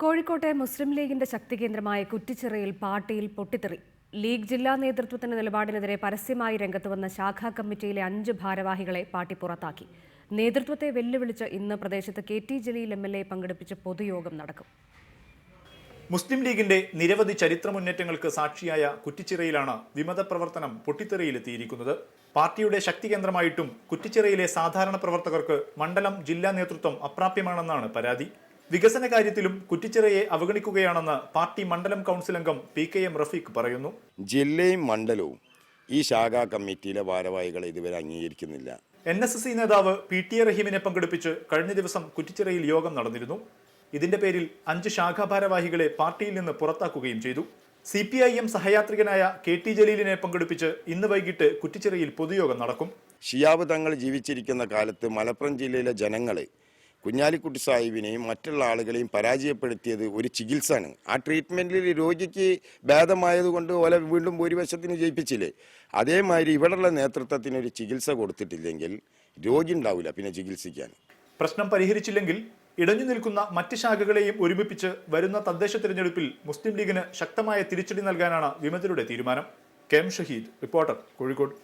കോഴിക്കോട്ടെ മുസ്ലിം ലീഗിന്റെ ശക്തി കേന്ദ്രമായ കുറ്റിച്ചിറയിൽ പാർട്ടിയിൽ പൊട്ടിത്തെറി. ലീഗ് ജില്ലാ നേതൃത്വത്തിന്റെ നിലപാടിനെതിരെ പരസ്യമായി രംഗത്ത് വന്ന ശാഖാ കമ്മിറ്റിയിലെ അഞ്ച് ഭാരവാഹികളെ പാർട്ടി പുറത്താക്കി. നേതൃത്വത്തെ വെല്ലുവിളിച്ച് ഇന്ന് പ്രദേശത്ത് K T Jaleel M L A പങ്കെടുപ്പിച്ച പൊതുയോഗം നടക്കും. മുസ്ലിം ലീഗിന്റെ നിരവധി ചരിത്ര മുന്നേറ്റങ്ങൾക്ക് സാക്ഷിയായ കുറ്റിച്ചിറയിലാണ് വിമത പ്രവർത്തനം പൊട്ടിത്തെറിയിലെത്തിയിരിക്കുന്നത്. പാർട്ടിയുടെ ശക്തി കേന്ദ്രമായിട്ടും കുറ്റിച്ചിറയിലെ സാധാരണ പ്രവർത്തകർക്ക് മണ്ഡലം ജില്ലാ നേതൃത്വം അപ്രാപ്യമാണെന്നാണ് പരാതി. വികസന കാര്യത്തിലും കുറ്റിച്ചിറയെ അവഗണിക്കുകയാണെന്ന് പാർട്ടി മണ്ഡലം കൗൺസിൽ അംഗം പി കെ എം റഫീഖ് പറയുന്നു. ജില്ലയും മണ്ഡലവും ഈ ശാഖാ കമ്മിറ്റിയിലെ ഭാരവാഹികളെ ഇതുവരെ അംഗീകരിക്കുന്നില്ല. എൻ എസ് എസ് സി നേതാവ് പി ടി എ റഹീമിനെ പങ്കെടുപ്പിച്ച് കഴിഞ്ഞ ദിവസം കുറ്റിച്ചിറയിൽ യോഗം നടന്നിരുന്നു. ഇതിന്റെ പേരിൽ അഞ്ച് ശാഖാ ഭാരവാഹികളെ പാർട്ടിയിൽ നിന്ന് പുറത്താക്കുകയും ചെയ്തു. സി പി ഐ എം സഹയാത്രികനായ കെ ടി ജലീലിനെ പങ്കെടുപ്പിച്ച് ഇന്ന് വൈകിട്ട് കുറ്റിച്ചിറയിൽ പൊതുയോഗം നടക്കും. ഷിയാബ് തങ്ങൾ ജീവിച്ചിരിക്കുന്ന കാലത്ത് മലപ്പുറം ജില്ലയിലെ ജനങ്ങളെ കുഞ്ഞാലിക്കുട്ടി സാഹിബിനെയും മറ്റുള്ള ആളുകളെയും പരാജയപ്പെടുത്തിയത് ഒരു ചികിത്സയാണ്. ആ ട്രീറ്റ്മെന്റിൽ രോഗിക്ക് ഭേദമായതുകൊണ്ട് ഓലെ വീണ്ടും ഭൂരിപക്ഷത്തിന് ജയിപ്പിച്ചില്ലേ? അതേമാതിരി ഇവിടെയുള്ള നേതൃത്വത്തിന് ഒരു ചികിത്സ കൊടുത്തിട്ടില്ലെങ്കിൽ രോഗി ഉണ്ടാവില്ല പിന്നെ ചികിത്സിക്കാൻ. പ്രശ്നം പരിഹരിച്ചില്ലെങ്കിൽ ഇടഞ്ഞു നിൽക്കുന്ന മറ്റ് ശാഖകളെയും ഒരുമിപ്പിച്ച് വരുന്ന തദ്ദേശ തിരഞ്ഞെടുപ്പിൽ മുസ്ലിം ലീഗിന് ശക്തമായ തിരിച്ചടി നൽകാനാണ് വിമതരുടെ തീരുമാനം. K M Shaheed reporter Kozhikode.